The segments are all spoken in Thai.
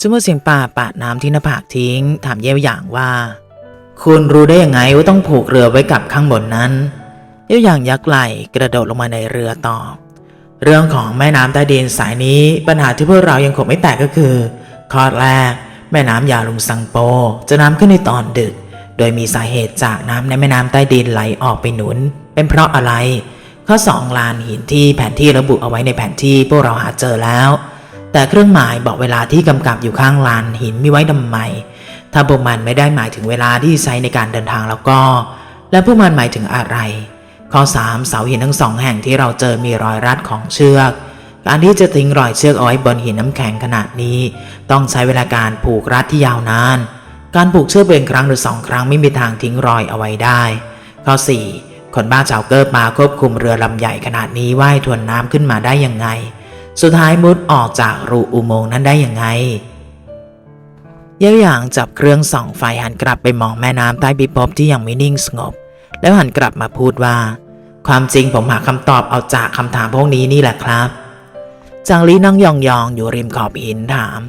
จมูกเสียงป่าปาดน้ำที่หน้าผากทิ้ง ถามเย่ยหยางว่า คุณรู้ได้ยังไงว่าต้องผูกเรือไว้กับข้างบนนั้น เย่ยหยางยักไหล่กระโดดลงมาในเรือตอบ เรื่องของแม่น้ำใต้ดินสายนี้ปัญหาที่พวกเรายังคงไม่แตกก็คือข้อแรก แม่น้ำยาลุงซังโป จะน้ำขึ้นในตอนดึก โดยมีสาเหตุจากน้ำในแม่น้ำใต้ดินไหลออกไปหนุน เป็นเพราะอะไร ข้อสองลานหินที่แผนที่ระบุเอาไว้ในแผนที่พวกเราหาเจอแล้ว แต่เครื่องหมายบอกเวลาที่กำกับอยู่ข้างลานหินมีไว้ทำไม ถ้าพวกมันไม่ได้หมายถึงเวลาที่ใช้ในการเดินทางแล้วก็ และพวกมันหมายถึงอะไร ข้อ 3 เสาหินทั้งสองแห่งที่เราเจอมีรอยรัดของเชือก การที่จะทิ้งรอยเชือกเอาไว้บนหินน้ำแข็งขนาดนี้ ต้องใช้เวลาการผูกรัดที่ยาวนาน การผูกเชือกเป็นครั้งหรือสองครั้งไม่มีทางทิ้งรอยเอาไว้ได้ ข้อ 4 คนบ้าชาวเกิร์มาควบคุมเรือลำใหญ่ขนาดนี้ว่ายทวนน้ำขึ้นมาได้ยังไง สุดท้ายมุดออกจากรูอุโมงค์นั้นได้ยังไงเย่าหยางจับเครื่องส่องไฟหันกลับไปมองแม่น้ำใต้พิภพที่ยังไม่นิ่งสงบ แล้วหันกลับมาพูดว่า ความจริงผมหาคำตอบเอาจากคำถามพวกนี้นี่แหละครับจางลีนั่งยองๆออยู่ริมขอบหินถาม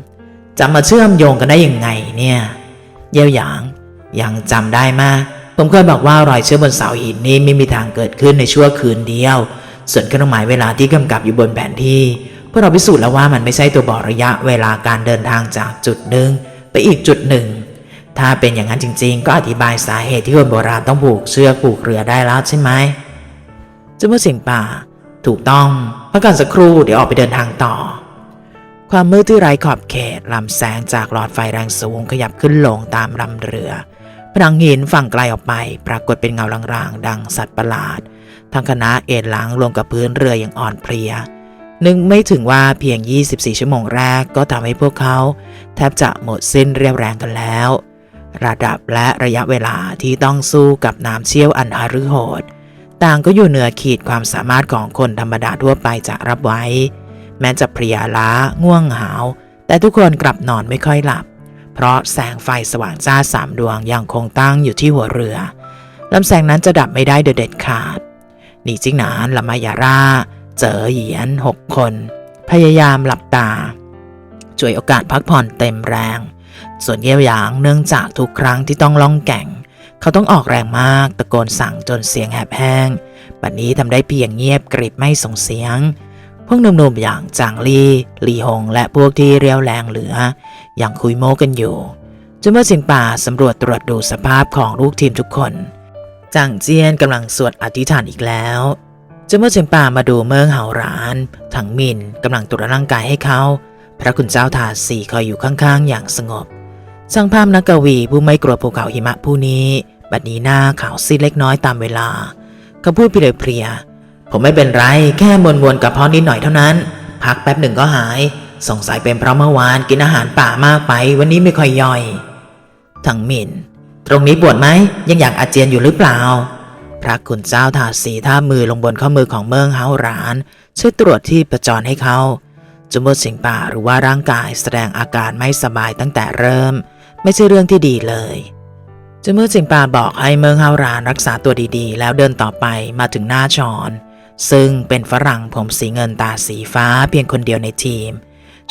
จะมาเชื่อมโยงกันได้ยังไงเนี่ยเย่าหยางยังจำได้มากผมเคยบอกว่ารอยเชื่อกบนเสาหินนี้ไม่มีทางเกิดขึ้นในชั่วคืนเดียว ส่วนเครื่องหมายเวลาที่กำกับอยู่บนแผนที่ พวกเราพิสูจน์แล้วว่ามันไม่ใช่ตัวบอกระยะเวลาการเดินทางจากจุดหนึ่งไปอีกจุดหนึ่ง ถ้าเป็นอย่างนั้นจริงๆ ก็อธิบายสาเหตุที่คนโบราณต้องผูกเชือกผูกเรือได้แล้วใช่ไหมจ้าเมื่อสิงป่า ถูกต้องพักกันสักครู่เดี๋ยวออกไปเดินทางต่อ ความมืดที่ไร้ขอบเขตลำแสงจากหลอดไฟแรงสูงขยับขึ้นลงตามลำเรือผนังหินฝั่งไกลออกไป ปรากฏเป็นเงาลางๆ ดังสัตว์ประหลาดทั้งคณะเอ็นหลังลงกับพื้นเรืออย่างอ่อนเพลีย นึกไม่ถึงว่าเพียง 24 ชั่วโมงแรกก็ทำให้พวกเขาแทบจะหมดสิ้นเรียวแรงกันแล้ว ระดับและระยะเวลาที่ต้องสู้กับน้ำเชี่ยวอันหฤโหด ต่างก็อยู่เหนือขีดความสามารถของคนธรรมดาทั่วไปจะรับไว้ แม้จะเพลียล้าง่วงหาว แต่ทุกคนกลับนอนไม่ค่อยหลับ เพราะแสงไฟสว่างจ้าสามดวงยังคงตั้งอยู่ที่หัวเรือลำแสงนั้นจะดับไม่ได้เด็ดขาดหนีจิงหนานละมายาร่า เจอเหยียนหกคน พยายามหลับตาช่วยโอกาสพักผ่อนเต็มแรง ส่วนเยี่ยวหยางเนื่องจากทุกครั้งที่ต้องล่องแก่ง เขาต้องออกแรงมากตะโกนสั่งจนเสียงแหบแห้งบัดนี้ทำได้เพียงเงียบกริบไม่ส่งเสียง พวกหนุ่มๆอย่างจางลี่หลีหง และพวกที่เรียวแรงเหลือยังคุยโม้กันอยู่จนเมื่อสิงป่าสำรวจตรวจดูสภาพของลูกทีมทุกคนจางเจียนกำลังสวดอธิษฐานอีกแล้ว จนเมื่อสิงป่ามาดูเมืองเห่าร้าน ถังมินกำลังตรวจร่างกายให้เขา พระคุณเจ้าทาสีคอยอยู่ข้างๆ อย่างสงบช่างภาพนักกวีผู้ไม่กลัวภูเขาหิมะผู้นี้ บัดนี้หน้าขาวซีดเล็กน้อยตามเวลาเขาพูดเพลียๆผมไม่เป็นไร แค่มวนๆกับเพาะนิดหน่อยเท่านั้น พักแป๊บหนึ่งก็หาย สงสัยเป็นเพราะเมื่อวานกินอาหารป่ามากไป วันนี้ไม่ค่อยย่อยทังมิน ตรงนี้ปวดไหมยังอยากอาเจียนอยู่หรือเปล่า พระคุณเจ้าทาสีท่ามือลงบนข้อมือของเมืองเฮาหราน ช่วยตรวจที่ประจรให้เขาจมูกสิงป่าหรือว่าร่างกายแสดงอาการไม่สบายตั้งแต่เริ่ม ไม่ใช่เรื่องที่ดีเลยจมูกสิงป่าบอกให้เมืองเฮารานรักษาตัวดีๆ แล้วเดินต่อไปมาถึงหน้าชอน ซึ่งเป็นฝรั่งผมสีเงินตาสีฟ้าเพียงคนเดียวในทีม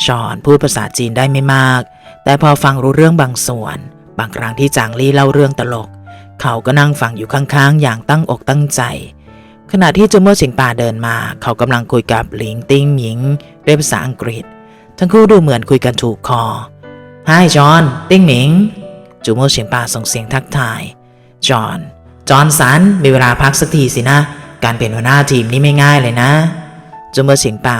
ชอนพูดภาษาจีนได้ไม่มาก แต่พอฟังรู้เรื่องบางส่วน บางครั้งที่จางลี่เล่าเรื่องตลก เขาก็นั่งฟังอยู่ข้างๆ อย่างตั้งอกตั้งใจ ขณะที่จูมูกสิงป่าเดินมา เขากำลังคุยกับหลิงติ้งหญิงด้วยภาษาอังกฤษ ทั้งคู่ดูเหมือนคุยกันถูกคอไฮจอห์นติ้งหมิง จูโม่เฉียงป่าส่งเสียงทักทาย จอห์นจอห์นสันมีเวลาพักสักทีสินะ การเป็นหัวหน้าทีมนี่ไม่ง่ายเลยนะ จูโม่เฉียงป่า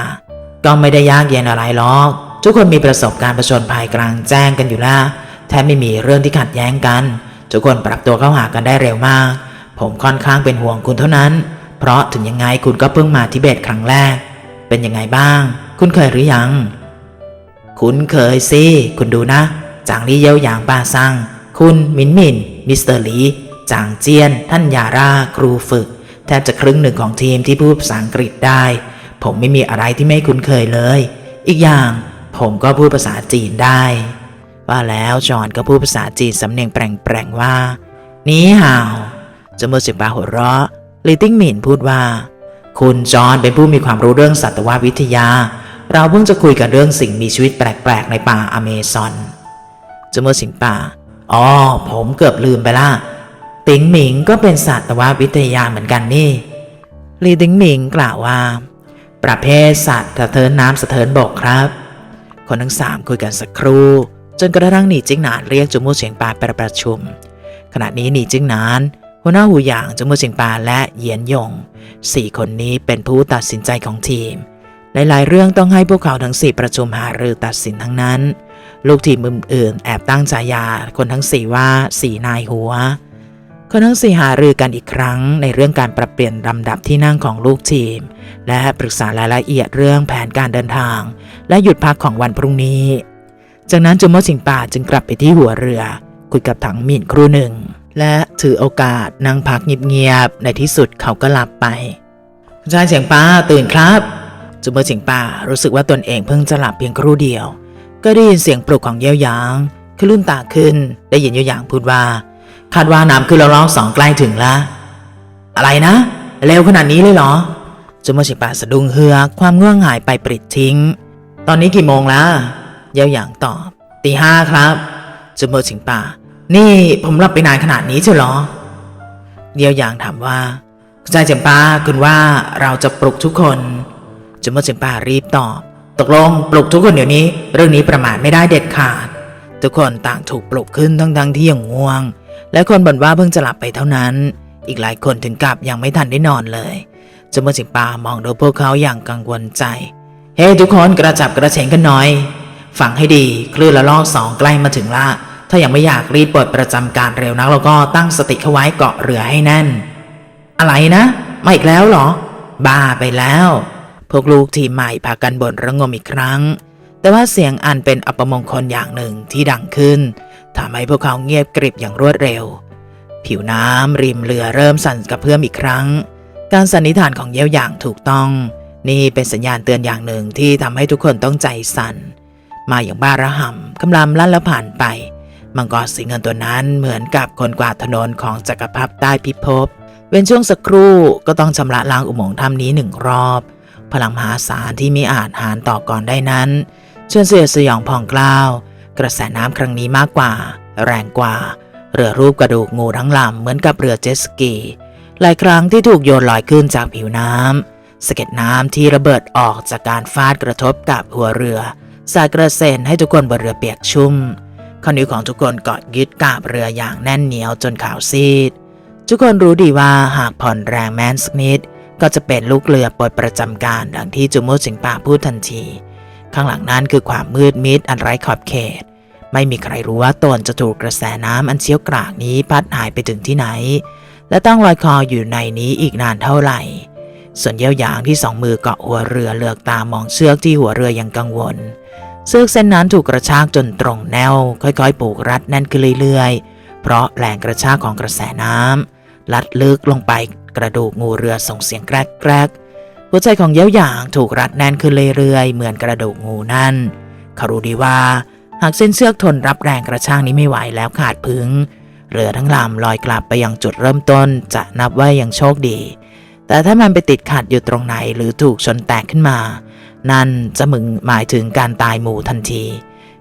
ก็ไม่ได้ยากเย็นอะไรหรอก ทุกคนมีประสบการณ์ประชนภัยกลางแจ้งกันอยู่แล้วแทบไม่มีเรื่องที่ขัดแย้งกัน ทุกคนปรับตัวเข้าหากันได้เร็วมาก ผมค่อนข้างเป็นห่วงคุณเท่านั้น เพราะถึงยังไงคุณก็เพิ่งมาทิเบตครั้งแรก เป็นยังไงบ้าง คุณเคยหรือยัง คุณเคยสิคุณดูนะ จางลี่เย้าหยางป้าซัง คุณมินมิน มิสเตอร์หลีจางเจียน ท่านยาร่าครูฝึก แทบจะครึ่งหนึ่งของทีมที่พูดภาษาอังกฤษได้ ผมไม่มีอะไรที่ไม่คุ้นเคยเลย อีกอย่างผมก็พูดภาษาจีนได้ ว่าแล้วจอห์นก็พูดภาษาจีนสำเนียงแปลงๆว่า นี่ห่าวจมูกสิบปาหัวเราะลีติ้งหมินพูดว่า คุณจอห์นเป็นผู้มีความรู้เรื่องสัตววิทยา เราเพิ่งจะคุยกันเรื่องสิ่งมีชีวิตแปลกๆในป่าอเมซอนจมูกสิงป่า อ๋อ ผมเกือบลืมไปละ ติงหมิงก็เป็นสัตววิทยาเหมือนกันนี่ลีติงหมิงกล่าวว่า ประเภทสัตว์สะเทินน้ำสะเทินบกครับ คนทั้งสามคุยกันสักครู่ จนกระทั่งหนีจิ้งหนานเรียกจมูกเฉียงปาไปประชุม ขณะนี้หนีจิ้งหนานหัวหน้าหูหยางจมูกเฉียงปาและเหยียนยงสี่คนนี้เป็นผู้ตัดสินใจของทีมหลายๆเรื่องต้องให้พวกเขาทั้งสี่ประชุมหารือตัดสินทั้งนั้น ลูกทีมอื่นๆแอบตั้งฉายาคนทั้งสี่ว่าสี่นายหัว คนทั้งสี่หารือกันอีกครั้งในเรื่องการปรับเปลี่ยนลำดับที่นั่งของลูกทีม และปรึกษารายละเอียดเรื่องแผนการเดินทาง และหยุดพักของวันพรุ่งนี้ จากนั้นจุมโมสิงป่าจึงกลับไปที่หัวเรือ คุยกับถังหมิ่นครู่หนึ่ง และถือโอกาสนั่งพักเงียบๆในที่สุดเขาก็หลับไปชายเสียงป้าตื่นครับจุมโมสิงป่ารู้สึกว่าตนเองเพิ่งจะหลับเพียงครู่เดียว ก็ได้ยินเสียงปลุกของเย้ยหยางคือลุ่นตาขึ้น ได้ยินเย้ยหยางพูดว่า คาดว่าน้ำขึ้นแล้วร้องสองใกล้ถึงล้วอะไรนะ เร็วขนาดนี้เลยเหรอจุมโมสิงป่าสะดุ้งเฮือกความง่วงหายไปปริดทิ้ง ตอนนี้กี่โมงแล้ว เย้าหยางตอบตีห้าครับจุมโมสิงป่า นี่ผมหลับไปนานขนาดนี้เชียวหรอเย้าหยางถามว่าใจเจมป้าคุณว่าเราจะปลุกทุกคนจุมโมสิงป่ารีบตอบ ตกลงปลุกทุกคนเดี๋ยวนี้ เรื่องนี้ประมาทไม่ได้เด็ดขาด ทุกคนต่างถูกปลุกขึ้นทั้งๆที่ยังง่วง และคนบ่นว่าเพิ่งจะหลับไปเท่านั้น อีกหลายคนถึงกับยังไม่ทันได้นอนเลยจมูกสิงป่ามองดูพวกเขาอย่างกังวลใจเฮ้ทุกคนกระจับกระเฉงกันหน่อย ฟังให้ดีคลื่นละลอกสองใกล้มาถึงละ ถ้ายังไม่อยากรีบปลดประจำการเร็วนักแล้วก็ตั้งสติเข้าไว้เกาะเรือให้แน่น อะไรนะมาอีกแล้วเหรอ บ้าไปแล้ว พวกลูกทีมใหม่พากันบ่นระงมอีกครั้ง แต่ว่าเสียงอันเป็นอัปมงคลอย่างหนึ่งที่ดังขึ้นทำให้พวกเขาเงียบกริบอย่างรวดเร็ว ผิวน้ำริมเรือเริ่มสั่นกระเพื่อมอีกครั้ง การสันนิษฐานของเย้วอย่างถูกต้อง นี่เป็นสัญญาณเตือนอย่างหนึ่งที่ทำให้ทุกคนต้องใจสั่น มาอย่างบ้าระห่ำกำลังลั่นแล้วผ่านไป มังกรสีเงินตัวนั้นเหมือนกับคนกวาดถนนของจักรพรรดิใต้พิภพ เว้นช่วงสักครู่ก็ต้องชำระล้างอุโมงค์ถ้ำนี้หนึ่งรอบ พลังมหาศาลที่มิอาจหารต่อก่อนได้นั้นชวนเสียสยองผ่องกล้าว กระแสน้ำครั้งนี้มากกว่า แรงกว่า เรือรูปกระดูกงูทั้งลำเหมือนกับเรือเจ็ตสกี หลายครั้งที่ถูกโยนลอยขึ้นจากผิวน้ำสะเก็ดน้ำที่ระเบิดออกจากการฟาดกระทบกับหัวเรือ สาดกระเซ็นให้ทุกคนบนเรือเปียกชุ่มข้อนิ้วของทุกคนกอดยึดกาบเรืออย่างแน่นเหนียวจนขาวซีด ทุกคนรู้ดีว่าหากผ่อนแรงแม้นสักนิด ก็จะเป็นลูกเรือปลดประจำการดังที่จุมูสิงป่าพูดทันที ข้างหลังนั้นคือความมืดมิดอันไร้ขอบเขต ไม่มีใครรู้ว่าตนจะถูกกระแสน้ำอันเชี่ยวกรากนี้พัดหายไปถึงที่ไหน และต้องลอยคออยู่ในนี้อีกนานเท่าไหร่ ส่วนเย้าหยางที่สองมือเกาะหัวเรือเลือกตามองเชือกที่หัวเรืออยังกังวล เชือกเส้นนั้นถูกกระชากจนตรงแนว ค่อยๆ ผูกรัดแน่นขึ้นเรื่อยๆ เพราะแรงกระชากของกระแสน้ำลัดลึกลงไปกระดูกงูเรือส่งเสียงแกรกๆหัวใจของเย้าหยางถูกรัดแน่นขึ้นเรื่อยๆ เหมือนกระดูกงูนั่นเขารู้ดีว่า หากเส้นเชือกทนรับแรงกระชากนี้ไม่ไหวแล้วขาดพึงเรือทั้งลำลอยกลับไปยังจุดเริ่มต้นจะนับว่ายังโชคดี แต่ถ้ามันไปติดขัดอยู่ตรงไหนหรือถูกชนแตกขึ้นมา นั่นจะมึงหมายถึงการตายหมู่ทันที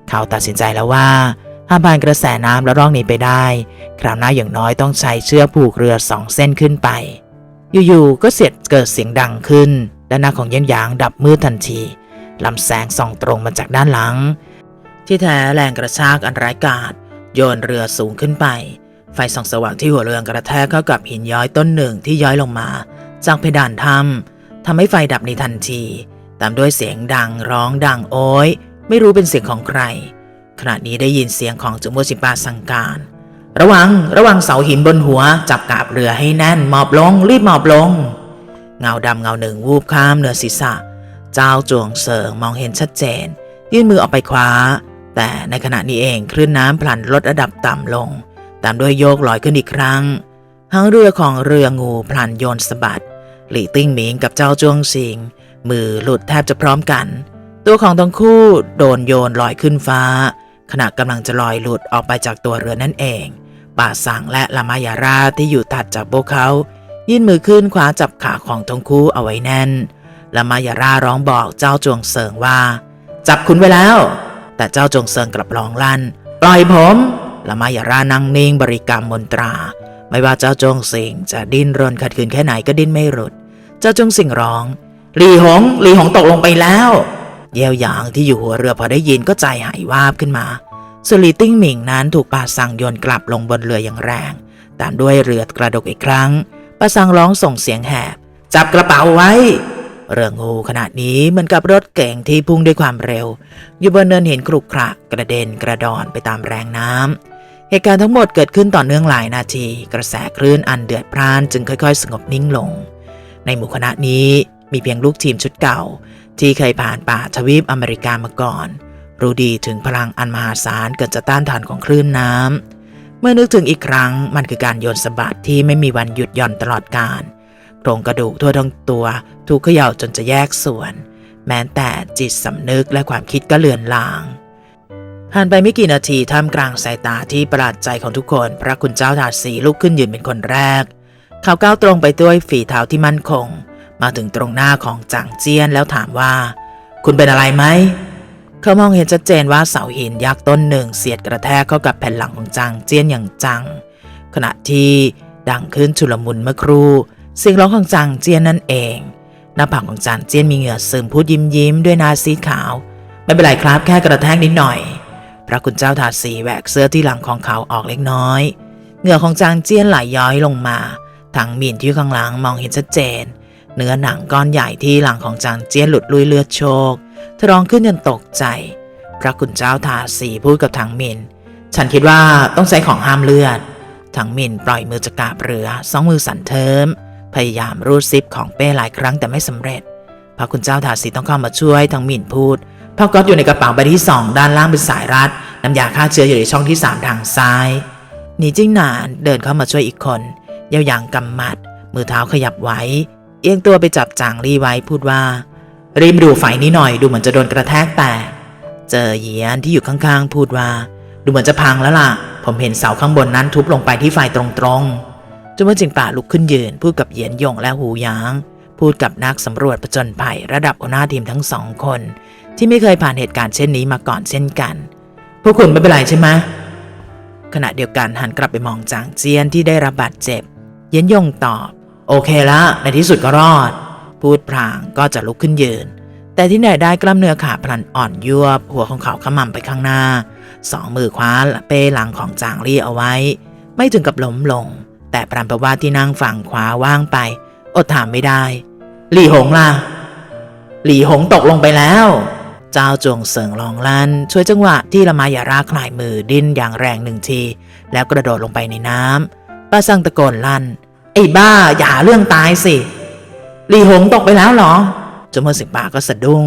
เขาตัดสินใจแล้วว่าหากผ่านกระแสน้ำแล้วร่องนี้ไปได้ คราวหน้าอย่างน้อยต้องใช้เชือกผูกเรือสองเส้นขึ้นไป อยู่ๆก็เสียดเกิดเสียงดังขึ้น ด้านหน้าของเย็นหยางดับมืดทันทีลำแสงส่องตรงมาจากด้านหลัง ที่แท้แรงกระชากอันร้ายกาจโยนเรือสูงขึ้นไป ไฟส่องสว่างที่หัวเรือกระแทกเข้ากับหินย้อยต้นหนึ่งที่ย้อยลงมา จากเพดานถ้ำทำให้ไฟดับในทันที ตามด้วยเสียงดังร้องดังโอยไม่รู้เป็นเสียงของใคร ขณะนี้ได้ยินเสียงของจุมูชิปาสั่งการ ระวังระวังเสาหินบนหัว จับกาบเรือให้แน่นหมอบลง รีบหมอบลง เงาดำเงาหนึ่งวูบข้ามเหนือศีรษะ เจ้าจวงเสิงมองเห็นชัดเจน ยื่นมือออกไปคว้า แต่ในขณะนี้เองคลื่นน้ำพลันลดระดับต่ำลง ตามด้วยโยกลอยขึ้นอีกครั้งหางเรือของเรืองูพลันโยนสะบัด หลี่ติ้งหมิงกับเจ้าจวงซิง มือหลุดแทบจะพร้อมกัน ตัวของทั้งคู่โดนโยนลอยขึ้นฟ้า ขณะกำลังจะลอยหลุดออกไปจากตัวเรือนั่นเอง ป่าสังและลามายาราที่อยู่ถัดจากพวกเขา ยื่นมือขึ้นคว้าจับขาของทั้งคู่เอาไว้แน่นละมายาราร้องบอกเจ้าจวงเซิงว่า จับคุณไว้แล้ว แต่เจ้าจวงเซิงกลับร้องลั่น ปล่อยผมละมายารานั่งนิ่งบริกรรมมนตรา ไม่ว่าเจ้าจงสิงจะดิ้นรนขัดขืนแค่ไหนก็ดิ้นไม่หลุด จ้าจงสิงร้อง หลีหง หลีหงตกลงไปแล้ว เยี่ยวหยางที่อยู่หัวเรือพอได้ยินก็ใจหายวาบขึ้นมาสลีติ้งหมิงนั้นถูกป่าสังโยนกลับลงบนเรืออย่างแรง ตามด้วยเรือกระดกอีกครั้งป่าสังร้องส่งเสียงแหบ จับกระเป๋าไว้ เรืองูขนาดนี้เหมือนกับรถเก่งที่พุ่งด้วยความเร็ว อยู่บนเนินเห็นครุขระกระเด็นกระดอนไปตามแรงน้ำเหตุการณ์ทั้งหมดเกิดขึ้นต่อเนื่องหลายนาที กระแสคลื่นอันเดือดพร่านจึงค่อย ๆ สงบนิ่งลง ในหมู่คณะนี้มีเพียงลูกทีมชุดเก่า ที่เคยผ่านป่าทวีปอเมริกามาก่อน รู้ดีถึงพลังอันมหาศาลเกิดจะต้านทานของคลื่นน้ำ เมื่อนึกถึงอีกครั้งมันคือการโยนสะบัดที่ไม่มีวันหยุดหย่อนตลอดกาลโครงกระดูกทั่วทั้งตัว ถูกเขย่าจนจะแยกส่วน แม้แต่จิตสำนึกและความคิดก็เลือนลางผ่านไปไม่กี่นาทีท่ามกลางสายตาที่ประหลาดใจของทุกคน พระคุณเจ้าถาดสีลุกขึ้นยืนเป็นคนแรก เขาก้าวตรงไปด้วยฝีเท้าที่มั่นคง มาถึงตรงหน้าของจางเจี้ยนแล้วถามว่า คุณเป็นอะไรไหม เขามองเห็นชัดเจนว่าเสาหินยักษ์ต้นหนึ่งเสียดกระแทกเข้ากับแผ่นหลังของจางเจี้ยนอย่างจัง ขณะที่ดังขึ้นชุลมุนเมื่อครู่เสียงร้องของจางเจี้ยนนั่นเอง หน้าผากของจางเจี้ยนมีเหงื่อซึมพูดยิ้มยิ้มด้วยหน้าซีดขาว ไม่เป็นไรครับแค่กระแทกนิดหน่อย พระคุณเจ้าทาสีแหวกเสื้อที่หลังของเขาออกเล็กน้อย เหงื่อของจางเจี้ยนไหลย้อยลงมา ทางหมินที่ข้างหลังมองเห็นชัดเจน เนื้อหนังก้อนใหญ่ที่หลังของจางเจี้ยนหลุดลุยเลือดโชกเธอร้องขึ้นจนตกใจ พระคุณเจ้าทาสีพูดกับทางหมิน ฉันคิดว่าต้องใช้ของห้ามเลือดทางหมินปล่อยมือจากกาบเรือ สองมือสั่นเทิม พยายามรูดซิปของเป้หลายครั้งแต่ไม่สำเร็จ พระคุณเจ้าทาสีต้องเข้ามาช่วยทางหมินพูดผ้าก๊อตอยู่ในกระเป๋าใบที่สองด้านล่างเป็นสายรัดน้ำยาฆ่าเชื้ออยู่ในช่องที่สามทางซ้ายหนีจิ้งหนานเดินเข้ามาช่วยอีกคน เยาวยางกำมัด มือเท้าขยับไว้ เอียงตัวไปจับจางลี่ไว้พูดว่า รีบดูไฟนี้หน่อยดูเหมือนจะโดนกระแทกแตกเจอเหยียนที่อยู่ข้างๆ พูดว่า ดูเหมือนจะพังแล้วล่ะ ผมเห็นเสาข้างบนนั้นทุบลงไปที่ไฟตรงๆจนเมื่อจิงป่าลุกขึ้นยืน พูดกับเหยียนหยงและหูหยาง พูดกับนักสำรวจประจนภัยระดับหัวหน้าทีมทั้งสองคน ที่ไม่เคยผ่านเหตุการณ์เช่นนี้มาก่อนเช่นกัน พวกคุณไม่เป็นไรใช่ไหมขณะเดียวกันหันกลับไปมองจางเจียนที่ได้รับบาดเจ็บ เย็นยงตอบ โอเคละในที่สุดก็รอด พูดพลางก็จะลุกขึ้นยืน แต่ที่ไหนได้กล้ามเนื้อขาพลันอ่อนยวบ หัวของเขาขมำไปข้างหน้า สองมือคว้าเป้หลังของจางลี่เอาไว้ ไม่ถึงกับล้มลง แต่ปรามประว่าที่นั่งฝั่งขวาว่างไป อดถามไม่ได้ หลี่หงล่ะ หลี่หงตกลงไปแล้วเจ้าจงเสิงลองลันช่วยจังหวะที่ละมายาราคลายมือดิ้นอย่างแรงหนึ่งที แล้วกระโดดลงไปในน้ำ ป้าสั่งตะโกนลั่น ไอ้บ้าอย่าหาเรื่องตายสิหลีหงตกไปแล้วเหรอจมื่อสิงป่าก็สะดุ้ง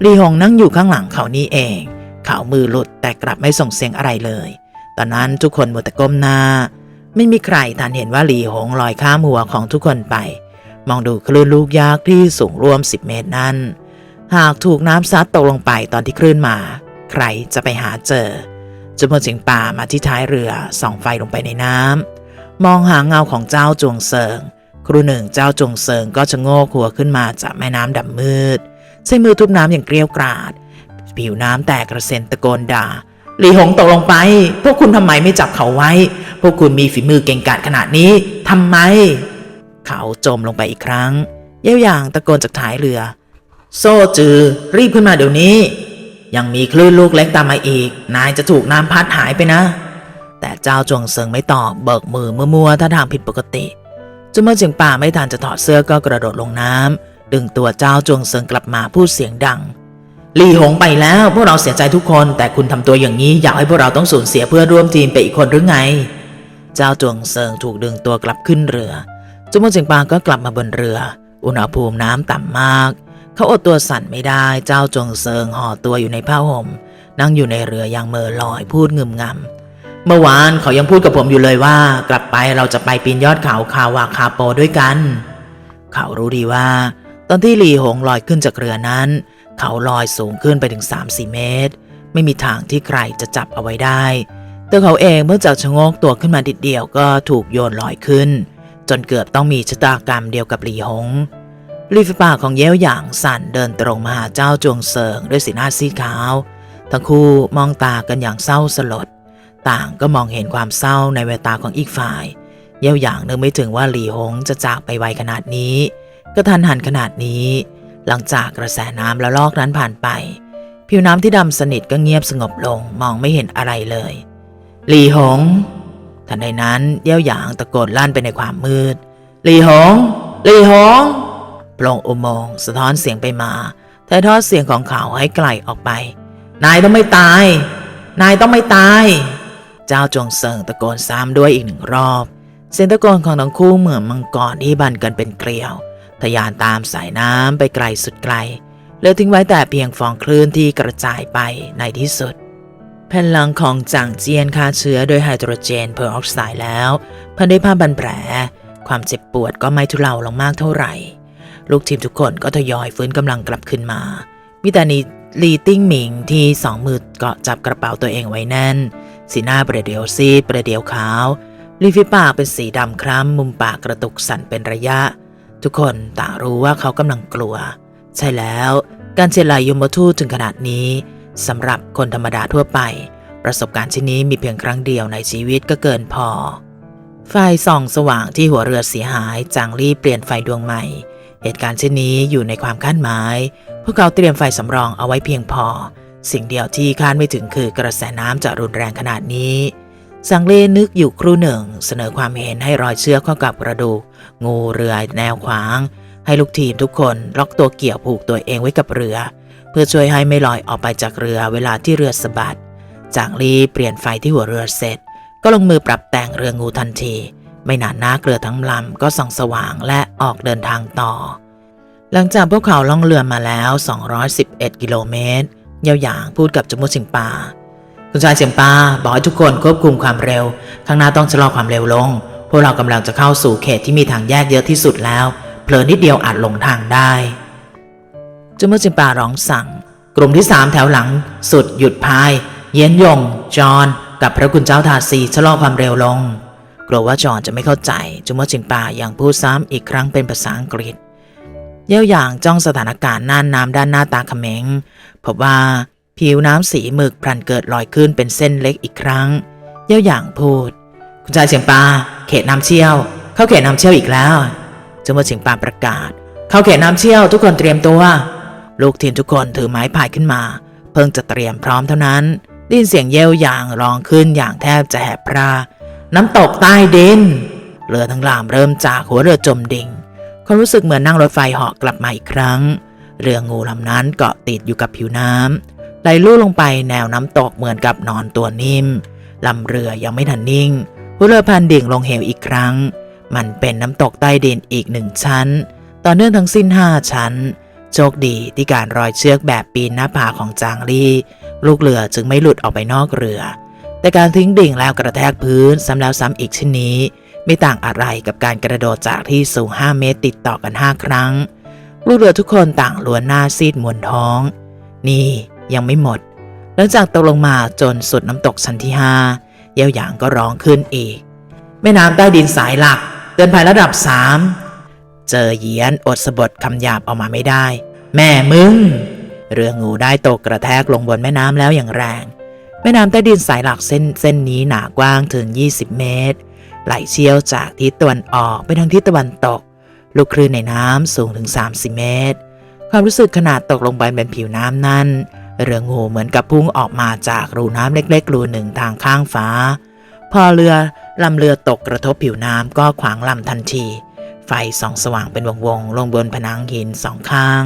หลีหงนั่งอยู่ข้างหลังเขานี่เอง เขามือหลุดแต่กลับไม่ส่งเสียงอะไรเลย ตอนนั้นทุกคนมัวแต่ก้มหน้า ไม่มีใครทันเห็นว่าหลีหงลอยข้ามหัวของทุกคนไป มองดูคลื่นลูกยักษ์ที่สูงรวม 10 เมตรนั้น หากถูกน้ำซัดตกลงไปตอนที่คลื่นมา ใครจะไปหาเจอจนพลสิงป่ามาที่ท้ายเรือส่องไฟลงไปในน้ำ มองหาเงาของเจ้าจวงเซิง ครูหนึ่งเจ้าจวงเซิงก็ชะโงกหัวขึ้นมาจากแม่น้ำดำมืด ใช้มือทุบน้ำอย่างเกลียวกราด ผิวน้ำแตกกระเซ็นตะโกนด่า หลีหงตกลงไป พวกคุณทำไมไม่จับเขาไว้ พวกคุณมีฝีมือเก่งกาจขนาดนี้ทำไม เขาจมลงไปอีกครั้ง เย้วอย่างตะโกนจากท้ายเรือ โซ่จือ รีบขึ้นมาเดี๋ยวนี้ ยังมีคลื่นลูกเล็กตามมาอีก นายจะถูกน้ำพัดหายไปนะ แต่เจ้าจวงเซิงไม่ตอบเบิกมือมัวๆท่าทางผิดปกติจนเมื่อจียงป่าไม่ทันจะถอดเสื้อก็กระโดดลงน้ำดึงตัวเจ้าจวงเซิงกลับมาพูดเสียงดังหลี่หงไปแล้วพวกเราเสียใจทุกคน แต่คุณทำตัวอย่างนี้อยากให้พวกเราต้องสูญเสียเพื่อร่วมทีมไปอีกคนหรือไง เจ้าจวงเซิงถูกดึงตัวกลับขึ้นเรือจนเมื่อเจียงป่าก็กลับมาบนเรือ อุณหภูมิน้ำต่ำมาก เขาอดตัวสั่นไม่ได้ เจ้าจวงเซิงห่อตัวอยู่ในผ้าห่ม นั่งอยู่ในเรืออย่างเมอลอยพูดงึมงำ เมื่อวานเขายังพูดกับผมอยู่เลยว่า กลับไปเราจะไปปีนยอดเขาคาวาคาโปด้วยกัน เขารู้ดีว่า ตอนที่หลีหงลอยขึ้นจากเรือนั้น เขาลอยสูงขึ้นไปถึง 3-4 เมตร ไม่มีทางที่ใครจะจับเอาไว้ได้ตัวเขาเองเมื่อจากชะงกตัวขึ้นมาดิดเดียวก็ถูกโยนลอยขึ้น จนเกือบต้องมีชะตากรรมเดียวกับหลีหงริฟปากของเย้วหยางสั่นเดินตรงมาหาเจ้าจวงเซิงด้วยสีหน้าซีดขาว ทั้งคู่มองตากันอย่างเศร้าสลด ต่างก็มองเห็นความเศร้าในแววตาของอีกฝ่าย เย้วหยางนึกไม่ถึงว่าหลี่หงจะจากไปไวขนาดนี้กระทันหันขนาดนี้ หลังจากกระแสน้ำและลอกนั้นผ่านไป ผิวน้ำที่ดำสนิทก็เงียบสงบลงมองไม่เห็นอะไรเลย หลี่หง ทันใดนั้นเย้วหยางตะโกนลั่นไปในความมืด หลี่หง หลี่หงโปร่งอุโมงค์สะท้อนเสียงไปมาถ่ายทอดเสียงของเขาให้ไกลออกไป นายต้องไม่ตาย นายต้องไม่ตาย เจ้าจงเซิงตะโกนซ้ำด้วยอีกหนึ่งรอบ เสียงตะโกนของทั้งคู่เหมือนมังกรที่บันกันเป็นเกลียวทะยานตามสายน้ำไปไกลสุดไกลเหลือทิ้งไว้แต่เพียงฟองคลื่นที่กระจายไปในที่สุดแผ่นหลังของจางเจียนฆ่าเชื้อโดยไฮโดรเจนเพอร์ออกไซด์แล้วพันด้วยผ้าบันแผล ความเจ็บปวดก็ไม่ทุเลาลงมากเท่าไหร่ ลูกทีมทุกคนก็ทยอยฟื้นกำลังกลับขึ้นมามีแต่นีลีติ้งหมิงที่สองมือเกาะจับกระเป๋าตัวเองไว้แน่น สีหน้าประเดี๋ยวซีดประเดี๋ยวขาวริมฝีปากเป็นสีดำคล้ำมุมปากกระตุกสั่นเป็นระยะ ทุกคนต่างรู้ว่าเขากำลังกลัว ใช่แล้วการเจรลายยมทูตถึงขนาดนี้สำหรับคนธรรมดาทั่วไป ประสบการณ์เช่นนี้มีเพียงครั้งเดียวในชีวิตก็เกินพอ ไฟส่องสว่างที่หัวเรือเสียหายจางรีบเปลี่ยนไฟดวงใหม่ เหตุการณ์เช่นนี้อยู่ในความคาดหมาย พวกเขาเตรียมไฟสำรองเอาไว้เพียงพอ สิ่งเดียวที่คาดไม่ถึงคือกระแสน้ำจะรุนแรงขนาดนี้ สังเลนึกอยู่ครู่หนึ่ง เสนอความเห็นให้รอยเชือกเข้ากับกระดูก งูเรือแนวขวาง ให้ลูกทีมทุกคนล็อกตัวเกี่ยวผูกตัวเองไว้กับเรือ เพื่อช่วยให้ไม่ลอยออกไปจากเรือเวลาที่เรือสะบัด จางลีเปลี่ยนไฟที่หัวเรือเสร็จ ก็ลงมือปรับแต่งเรืองูทันที ไม่นานนักเรือทั้งลำก็ส่องสว่างและออกเดินทางต่อ หลังจากพวกเขาล่องเรือมาแล้ว 211 กิโลเมตร เยาวหยางพูดกับจมูกเสียงปาคุณชายเสียงปาบอกให้ทุกคนควบคุมความเร็ว ข้างหน้าต้องชะลอความเร็วลง พวกเรากำลังจะเข้าสู่เขตที่มีทางแยกเยอะที่สุดแล้วเผลอนิดเดียวอาจหลงทางได้จมูกเสียงปาร้องสั่ง กลุ่มที่สามแถวหลัง สุดหยุดพาย เย็นยง จอห์นกับพระคุณเจ้าทาสีชะลอความเร็วลง กลัวว่าจอห์นจะไม่เข้าใจจุมจินปายังพูดซ้ำอีกครั้งเป็นภาษาอังกฤษ เย่ยวหยางจ้องสถานการณ์น่านน้ำด้านหน้าตาเขม็งพบว่าผิวน้ำสีหมึกพลันเกิดลอยขึ้นเป็นเส้นเล็กอีกครั้ง เย่ยวหยางพูด คุณชายเฉียงปาเขตน้ำเชี่ยว เข้าเขตน้ำเชี่ยวอีกแล้วจมูกเฉียงปาประกาศ เข้าเขตน้ำเชี่ยวทุกคนเตรียมตัว ลูกทีมทุกคนถือไม้พายขึ้นมา เพิ่งจะเตรียมพร้อมเท่านั้นได้ยินเสียงเย่ยวหยางร้องขึ้นอย่างแทบจะแหบพราน้ำตกใต้ดินเรือทั้งลำเริ่มจากหัวเรือจมดิ่ง ควารู้สึกเหมือนนั่งรถไฟเหาะกลับมาอีกครั้ง เรืองูลำนั้นเกาะติดอยู่กับผิวน้ำไหลลู่ลงไปแนวน้ำตกเหมือนกับนอนตัวนิ่มลำเรือยังไม่ทันนิ่งหัวเรือพันดิ่งลงเหวอีกครั้ง มันเป็นน้ำตกใต้ดินอีกหนึ่งชั้น ต่อเนื่องทั้งสิ้นห้าชั้น โชคดีที่การรอยเชือกแบบปีนหน้าผาของจางลี่ลูกเรือจึงไม่หลุดออกไปนอกเรือ แต่การทิ้งดิ่งแล้วกระแทกพื้นซ้ำแล้วซ้ำอีกเช่นนี้ ไม่ต่างอะไรกับการกระโดดจากที่สูง 5 เมตรติดต่อกัน 5 ครั้ง ลูกเรือทุกคนต่างล้วนหน้าซีดมวนท้อง นี่ยังไม่หมด หลังจากตกลงมาจนสุดน้ำตกชั้นที่5เย่ยวหยางก็ร้องขึ้นอีก แม่น้ำใต้ดินสายหลัก เตือนภัยระดับ 3 เจอเยียนอดสะบดคำหยาบออกมาไม่ได้ แม่มึง เรืองูได้ตกกระแทกลงบนแม่น้ำแล้วอย่างแรง แม่น้ำใต้ดินสายหลักเส้นเส้นนี้หนากว้างถึง 20 เมตร ไหลเชี่ยวจากทิศตะวันออกไปทางทิศตะวันตก ลูกคลื่นในน้ำสูงถึง 30 เมตร ความรู้สึกขนาดตกลงไปบนผิวน้ำนั้น เรืองูเหมือนกับพุ่งออกมาจากรูน้ำเล็กๆ รูหนึ่งทางข้างฟ้า พอเรือลำเรือตกกระทบผิวน้ำก็ขวางลำทันที ไฟส่องสว่างเป็นวงๆลงบนผนังหินสองข้าง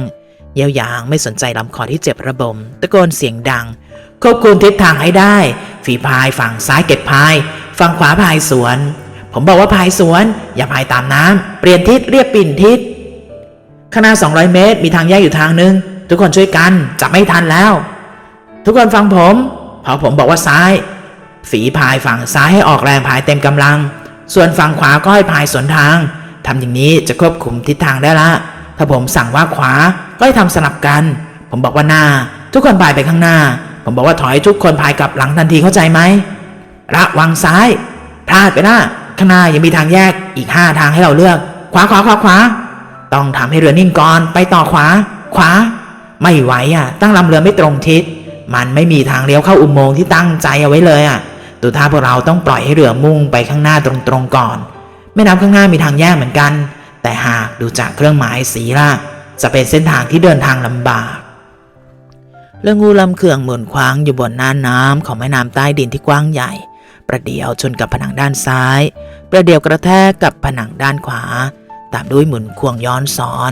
เยี่ยวยางไม่สนใจลำคอที่เจ็บระบม ตะโกนเสียงดัง ควบคุมทิศทางให้ได้ ฝีพายฝั่งซ้ายเก็บพาย ฝั่งขวาพายสวน ผมบอกว่าพายสวน อย่าพายตามน้ำเปลี่ยนทิศเรียบปิ่นทิศข้างหน้า 200 เมตร มีทางแยกอยู่ทางหนึ่งทุกคนช่วยกันจะไม่ทันแล้ว ทุกคนฟังผม พอผมบอกว่าซ้าย ฝีพายฝั่งซ้ายให้ออกแรงพายเต็มกำลัง ส่วนฝั่งขวาก็ให้พายสวนทางทำอย่างนี้จะควบคุมทิศทางได้ละ ถ้าผมสั่งว่าขวาก็ให้ทำสลับกัน ผมบอกว่าหน้า ทุกคนพายไปข้างหน้า ผมบอกว่าถอยทุกคนพายกลับหลังทันทีเข้าใจไหมระวังซ้ายพลาดไปนะ ข้างหน้ายังมีทางแยกอีกห้าทางให้เราเลือก ขวาขวาขวาขวาต้องทำให้เรือนิ่งก่อนไปต่อขวา ขวา ไม่ไหวอะ ตั้งลำเรือไม่ตรงทิศ มันไม่มีทางเลี้ยวเข้าอุโมงค์ที่ตั้งใจเอาไว้เลยอะตัวท่าพวกเราต้องปล่อยให้เรือมุ่งไปข้างหน้าตรงๆก่อนแม่น้ำข้างหน้ามีทางแยกเหมือนกัน แต่หากดูจากเครื่องหมายสีล่ะจะเป็นเส้นทางที่เดินทางลำบากเรืองูลำเขื่องหมุนคว้างอยู่บนหน่านน้ำของแม่น้ำใต้ดินที่กว้างใหญ่ ประเดี๋ยวชนกับผนังด้านซ้าย ประเดี๋ยวกระแทกกับผนังด้านขวา ตามด้วยหมุนควงย้อนสอน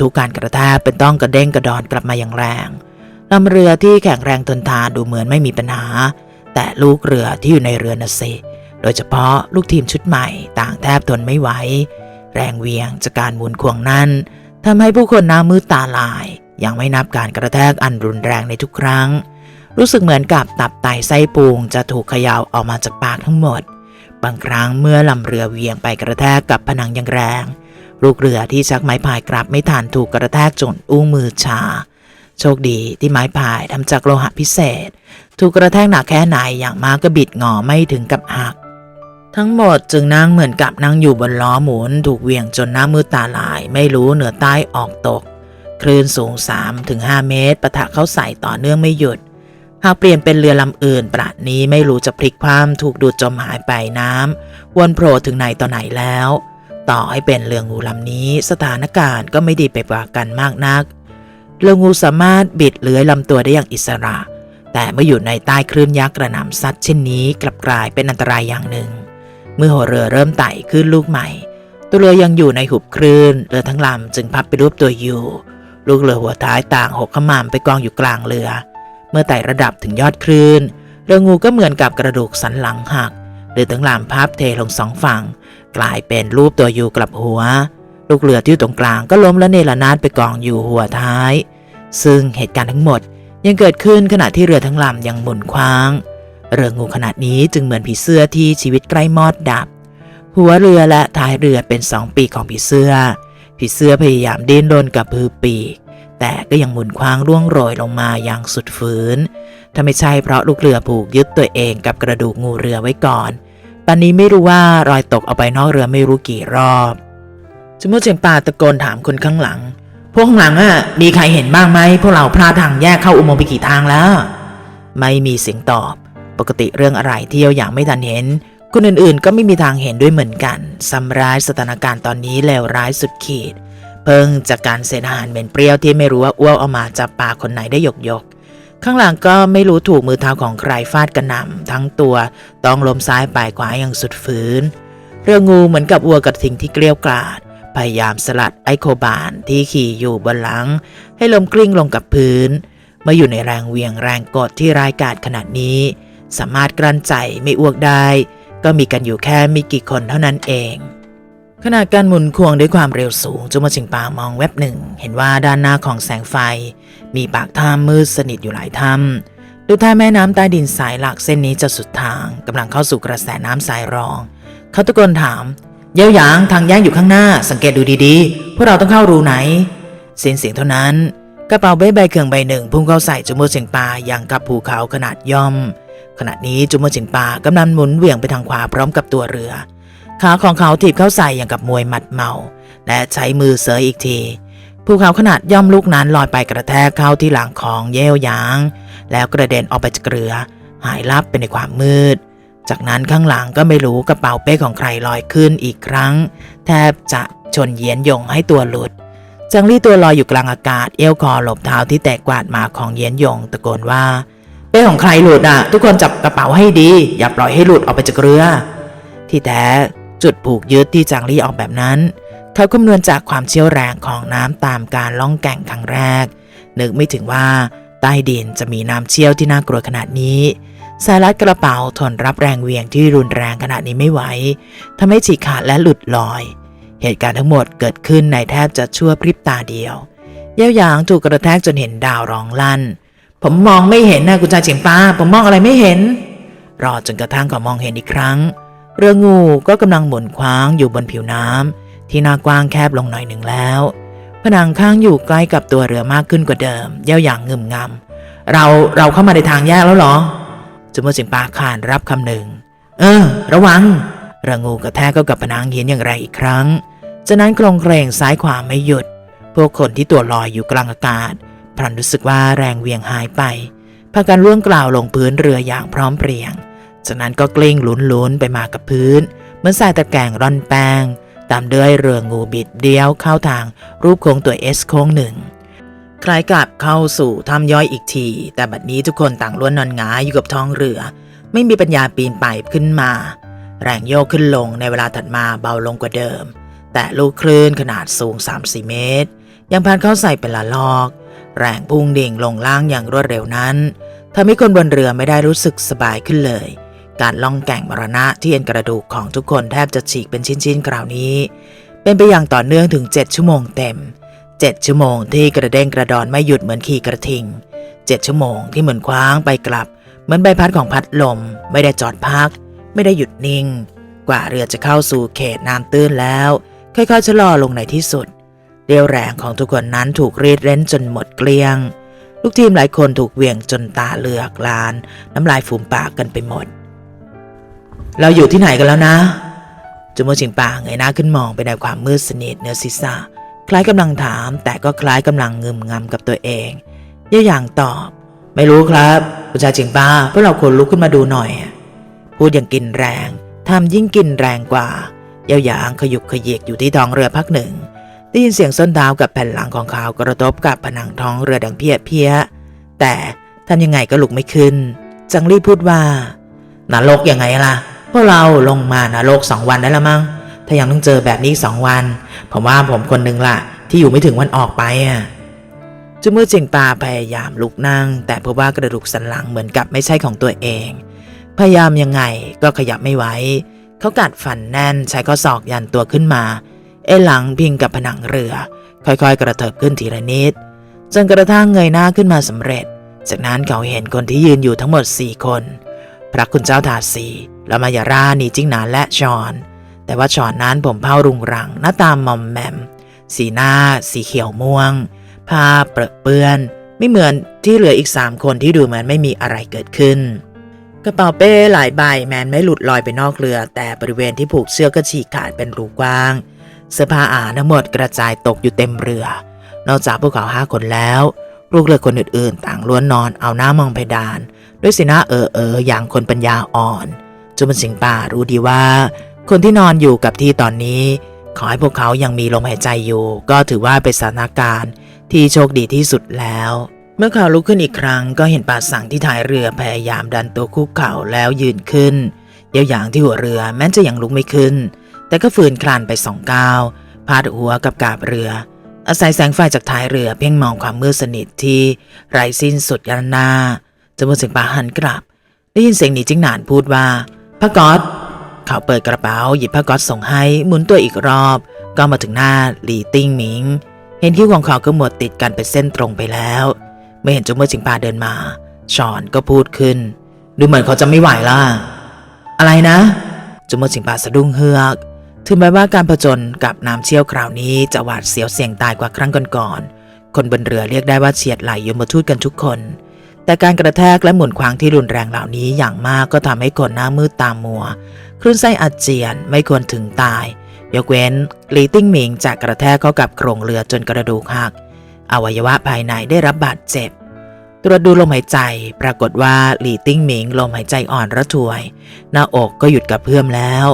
ทุกๆการกระแทกเป็นต้องกระเด้งกระดอนกลับมาอย่างแรงลำเรือที่แข็งแรงทนทานดูเหมือนไม่มีปัญหา แต่ลูกเรือที่อยู่ในเรือนะสิโดยเฉพาะลูกทีมชุดใหม่ต่างแทบทนไม่ไหวแรงเวียงจากการหมุนควงนั้นทำให้ผู้คนหน้ามืดตาลาย ยังไม่นับการกระแทกอันรุนแรงในทุกครั้ง รู้สึกเหมือนกับตับไตไส้พุงจะถูกเขย่าออกมาจากปากทั้งหมด บางครั้งเมื่อลำเรือเวียงไปกระแทกกับผนังอย่างแรง ลูกเรือที่ชักไม้พายกลับไม่ทันถูกกระแทกจนอุ้งมือชา โชคดีที่ไม้พายทำจากโลหะพิเศษ ถูกกระแทกหนักแค่ไหนอย่างมากก็บิดงอไม่ถึงกับหัก ทั้งหมดจึงนั่งเหมือนกับนั่งอยู่บนล้อหมุน ถูกเวียงจนหน้ามืดตาลาย ไม่รู้เหนือใต้ออกตกคลื่นสูง 3-5 เมตรปะทะเข้าใส่ต่อเนื่องไม่หยุด หากเปลี่ยนเป็นเรือลำอื่นปราดนี้ไม่รู้จะพลิกคว่ำถูกดูดจมหายไปน้ำวนโผล่ถึงไหนต่อไหนแล้ว ต่อให้เป็นเรืองูลำนี้สถานการณ์ก็ไม่ดีไปกว่ากันมากนัก เรืองูสามารถบิดเลื้อยลำตัวได้อย่างอิสระ แต่เมื่ออยู่ในใต้คลื่นยักษ์กระหน่ำซัดเช่นนี้กลับกลายเป็นอันตรายอย่างหนึ่ง เมื่อหัวเรือเริ่มไต่ขึ้นลูกใหม่ ตัวเรือยังอยู่ในหุบคลื่นเรือทั้งลำจึงพับไปรูปตัวอยู่ ลูกเรือหัวท้ายต่างหกขมามไปกองอยู่กลางเรือ เมื่อไต่ระดับถึงยอดคลื่นเรืองูก็เหมือนกับกระดูกสันหลังหักเรือทั้งลำพับเทลงสองฝั่ง กลายเป็นรูปตัวยูกลับหัว ลูกเรือที่อยู่ตรงกลางก็ล้มและเนรนาดไปกองอยู่หัวท้าย ซึ่งเหตุการณ์ทั้งหมดยังเกิดขึ้นขณะที่เรือทั้งลำยังหมุนคว้าง เรืองูขนาดนี้จึงเหมือนผีเสื้อที่ชีวิตใกล้มอดดับ หัวเรือและท้ายเรือเป็นสองปีกของผีเสื้อผีเสื้อพยายามดิ้นรนกับพือปีก แต่ก็ยังหมุนคว้างร่วงโรยลงมาอย่างสุดฝืน ถ้าไม่ใช่เพราะลูกเรือผูกยึดตัวเองกับกระดูกงูเรือไว้ก่อนตอนนี้ไม่รู้ว่ารอยตกเอาไปนอกเรือไม่รู้กี่รอบจมูกเจียงป่าตะโกนถามคนข้างหลัง พวกข้างหลังอะ มีใครเห็นบ้างไหมพวกเราพลาดทางแยกเข้าอุโมงค์ไปกี่ทางแล้ว ไม่มีเสียงตอบ ปกติเรื่องอะไรเที่เราอย่างไม่ทันเห็น คนอื่นๆ ก็ไม่มีทางเห็นด้วยเหมือนกันซ้ำร้ายสถานการณ์ตอนนี้เลวร้ายสุดขีด พิ่งจากการเสนอาหารเหม็นเปรี้ยวที่ไม่รู้ว่าอ้วกเอามาจับปากคนไหนได้หยกยกๆข้างหลังก็ไม่รู้ถูกมือเท้าของใครฟาดกระหน่ำทั้งตัวต้องลมซ้ายไปขวาอย่างสุดฝืน เรืองูเหมือนกับวัวกระทิงที่เกลี้ยวกล่อดพยายามสลัดไอโคบานที่ขี่อยู่บนหลัง ให้ลมกลิ้งลงกับพื้น เมื่ออยู่ในแรงเวียงแรงกดที่ร้ายกาจขนาดนี้ สามารถกลั้นใจไม่อ้วกได้ ก็มีกันอยู่แค่ไม่กี่คนเท่านั้นเอง ขณะการหมุนควงด้วยความเร็วสูงจุมาจิงปามองแวบหนึ่ง เห็นว่าด้านหน้าของแสงไฟ มีปากถ้ำมืดสนิทอยู่หลายถ้ำดูท่าแม่น้ำใต้ดินสายหลักเส้นนี้จะสุดทางกำลังเข้าสู่กระแสน้ำสายรอง เขาตะโกนถาม เย้ยหยางทางแยกอยู่ข้างหน้า สังเกตดูดีๆ พวกเราต้องเข้ารูไหนสียงเสียงเท่านั้น กระเป๋าเบ้ใบเครื่องใบหนึ่ง พุ่งเข้าใส่จุโมเสียงปาอย่างกับภูเขาขนาดย่อม ขณะนี้จุโมเสียงปากำลังหมุนเหวี่ยงไปทางขวาพร้อมกับตัวเรือ ขาของเขาถีบเข้าใส่อย่างกับมวยหมัดเมา และใช้มือเสยอีกทีภูเขาขนาดย่อมลูกนั้นลอยไปกระแทกเข้าที่หลังของเย่หยาง แล้วกระเด็นออกไปจากเรือ หายลับไปในความมืด จากนั้นข้างหลังก็ไม่รู้กระเป๋าเป้ของใครลอยขึ้นอีกครั้ง แทบจะชนเยียนยงให้ตัวหลุดจังลี่ตัวลอยอยู่กลางอากาศ เอวคอหลบเท้าที่แตกกวาดมาของเยียนยงตะโกนว่า เป้ของใครหลุดอะ ทุกคนจับกระเป๋าให้ดี อย่าปล่อยให้หลุดออกไปจากเรือ ที่แท้ จุดผูกยึดที่จางลี่ออกแบบนั้น เขาคำนวณจากความเชี่ยวแรงของน้ำตามการล่องแก่งครั้งแรก นึกไม่ถึงว่าใต้ดินจะมีน้ำเชี่ยวที่น่ากลัวขนาดนี้สายรัดกระเป๋าทนรับแรงเวียงที่รุนแรงขนาดนี้ไม่ไหวทำให้ฉีกขาดและหลุดลอย เหตุการณ์ทั้งหมดเกิดขึ้นในแทบจะชั่วพริบตาเดียว เย้าหยางถูกกระแทกจนเห็นดาวร้องลั่น ผมมองไม่เห็นนะกุญแจเฉียงป้า ผมมองอะไรไม่เห็น รอจนกระทั่งเขามองเห็นอีกครั้ง เรืองูก็กำลังหมุนคว้างอยู่บนผิวน้ำที่หน้ากว้างแคบลงหน่อยหนึ่งแล้ว ผนังข้างอยู่ใกล้กับตัวเรือมากขึ้นกว่าเดิม เย้าหยางงึมงำเราเราเข้ามาในทางแยกแล้วเหรอจุมเสียงปาขานรับคำหนึ่ง เออ ระวังเระงูกระแทกเข้ากับผนังหินอย่างไรอีกครั้งจากนั้นโครงเครงซ้ายขวาไม่หยุด พวกคนที่ตัวลอยอยู่กลางอากาศพลันรู้สึกว่าแรงเวียงหายไปพากันร่วงกล่าวลงพื้นเรืออย่างพร้อมเพรียง จากนั้นก็กลิ้งลุ้นๆไปมากับพื้น เหมือนทรายตะแกรงร่อนแป้ง ตามด้วยเรืองูบิดเดียวเข้าทางรูปโค้งตัวเอสโค้งหนึ่งคล้ายกับเข้าสู่ถ้ำย่อยอีกที แต่บัดนี้ทุกคนต่างล้วนนอนงายอยู่กับท้องเรือ ไม่มีปัญญาปีนป่ายขึ้นมา แรงโยกขึ้นลงในเวลาถัดมาเบาลงกว่าเดิม แต่ลูกคลื่นขนาดสูง 3-4 เมตร ยังพันเข้าใส่เป็นละลอก แรงพุ่งดิ่งลงล่างอย่างรวดเร็วนั้นทำให้คนบนเรือไม่ได้รู้สึกสบายขึ้นเลย การล่องแก่งมรณะที่เอ็นกระดูกของทุกคนแทบจะฉีกเป็นชิ้นๆ คราวนี้ เป็นไปอย่างต่อเนื่องถึง 7 ชั่วโมงเต็ม 7 ชั่วโมงที่กระเด้งกระดอนไม่หยุดเหมือนขี่กระทิง 7 ชั่วโมงที่เหมือนคว้างไปกลับ เหมือนใบพัดของพัดลม ไม่ได้จอดพัก ไม่ได้หยุดนิ่ง กว่าเรือจะเข้าสู่เขตน้ำตื้นแล้ว ค่อยๆชะลอลงในที่สุดเรี่ยวแรงของทุกคนนั้นถูกรีดเร้นจนหมดเกลี้ยง ลูกทีมหลายคนถูกเหวี่ยงจนตาเหลือกลาน น้ำลายฟูมปากกันไปหมด เราอยู่ที่ไหนกันแล้วนะจมูกจิงปางเงยหน้าขึ้นมองไปในความมืดสนิทเหนือศีรษะคล้ายกำลังถาม แต่ก็คล้ายกำลังงึมงำกับตัวเองเย่อย่างตอบ ไม่รู้ครับผู้ชายจิงป้าพวกเราควรลุกขึ้นมาดูหน่อย พูดอย่างกินแรงทำยิ่งกินแรงกว่าเย่าหยางขยุกขยิกอยู่ที่ท้องเรือพักหนึ่งได้ยินเสียงส้นเท้ากับแผ่นหลังของเขากระทบกับผนังท้องเรือดังเพี้ยเพี้ยแต่ทำยังไงก็ลุกไม่ขึ้น จังรีบพูดว่านรกยังไงล่ะ พวกเราลงมานรกสองวันได้ละมั้ง ถ้ายังต้องเจอแบบนี้สองวัน ผมว่าผมคนหนึ่งละที่อยู่ไม่ถึงวันออกไปอะจุมือจิงปาพยายามลุกนั่ง แต่พบว่ากระดูกสันหลังเหมือนกับไม่ใช่ของตัวเอง พยายามยังไงก็ขยับไม่ไหวเขากัดฟันแน่นใช้ข้อศอกยันตัวขึ้นมา เอหลังพิงกับผนังเรือ ค่อยๆ กระเถิบขึ้นทีละนิดจนกระทั่งเงยหน้าขึ้นมาสำเร็จ จากนั้นเขาเห็นคนที่ยืนอยู่ทั้งหมด4คน พระคุณเจ้าทาสี และมายารานีจิ้งหนานและชอน แต่ว่าชอนนั้นผมเผารุงรัง หน้าตามอมแมม สีหน้า สีเขียวม่วง ผ้าเปรอะเปื้อน ไม่เหมือนที่เหลืออีก3คนที่ดูเหมือนไม่มีอะไรเกิดขึ้น กระเป๋าเป้หลายใบแมนไม่หลุดลอยไปนอกเรือ แต่บริเวณที่ผูกเชือกก็ฉีกขาดเป็นรูกว้าง เสื้อผ้าอาทั้งหมดกระจายตกอยู่เต็มเรือ นอกจากพวกเขาห้าคนแล้วลูกเรือคนอื่นๆ ต่างล้วนนอนเอาหน้ามองเพดาน ด้วยสีหน้าเออเอออย่างคนปัญญาอ่อน จุมันสิงป่ารู้ดีว่า คนที่นอนอยู่กับที่ตอนนี้ ขอให้พวกเขายังมีลมหายใจอยู่ ก็ถือว่าเป็นสถานการณ์ที่โชคดีที่สุดแล้ว เมื่อเขาลุกขึ้นอีกครั้ง ก็เห็นป่าสังที่ท้ายเรือพยายามดันตัวคุกเข่าแล้วยืนขึ้นเยาวอย่างที่หัวเรือแม้จะยังลุกไม่ขึ้น แต่ก็ฝืนคลานไปสองก้าวพาดหัวกับกาบเรือ อาศัยแสงไฟจากท้ายเรือเพ่งมองความมืดสนิทที่ไร้สิ้นสุดยันหน้าจมูกสียงป่าหันกลับ ได้ยินเสียงหนีจิ้งหนานพูดว่า พระก๊อตเขาเปิดกระเป๋าหยิบผ้าก๊อตส่งให้หมุนตัวอีกรอบ ก็มาถึงหน้าหลีติ้งหมิง เห็นคิ้วของเขาก็หมดติดกันเป็นเส้นตรงไปแล้วเมื่อเห็นจมูกจิงปาเดินมาชอนก็พูดขึ้น ดูเหมือนเขาจะไม่ไหวล่ะอะไรนะจมูกจิงปาสะดุ้งเฮือกถึงแม้ว่าการผจญกับน้ำเชี่ยวคราวนี้จะหวาดเสียวเสี่ยงตายกว่าครั้งก่อนๆคนบนเรือเรียกได้ว่าเฉียดไหลยมทูตกันทุกคน แต่การกระแทกและหมุนควางที่รุนแรงเหล่านี้อย่างมากก็ทำให้คนหน้ามืดตามัว คลื่นไส้อาเจียนไม่ควรถึงตาย ยกเว้นหลีติ้งหมิงจากกระแทกเข้ากับโครงเรือจนกระดูกหัก อวัยวะภายในได้รับบาดเจ็บ ตรวจดูลมหายใจ ปรากฏว่าหลีติ้งหมิงลมหายใจอ่อนระทวย หน้าอกก็หยุดกระเพื่อมแล้ว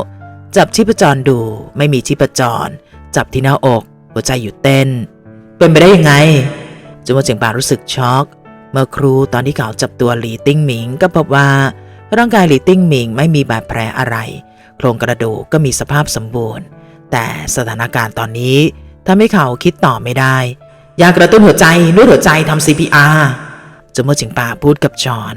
จับชีพจรดูไม่มีชีพจร จับที่หน้าอก หัวใจหยุดเต้น เป็นไปได้ยังไงจมูกเสียงปารู้สึกช็อก เมื่อครูตอนที่เขาจับตัวหลีติ้งหมิงก็พบว่า ร่างกายหลีติ้งหมิงไม่มีบาดแผลอะไร โครงกระดูกก็มีสภาพสมบูรณ์ แต่สถานการณ์ตอนนี้ทำให้เขาคิดต่อไม่ได้ ยากระตุ้นหัวใจนวดหัวใจทำ CPR จมูกจิงปาพูดกับจอห์น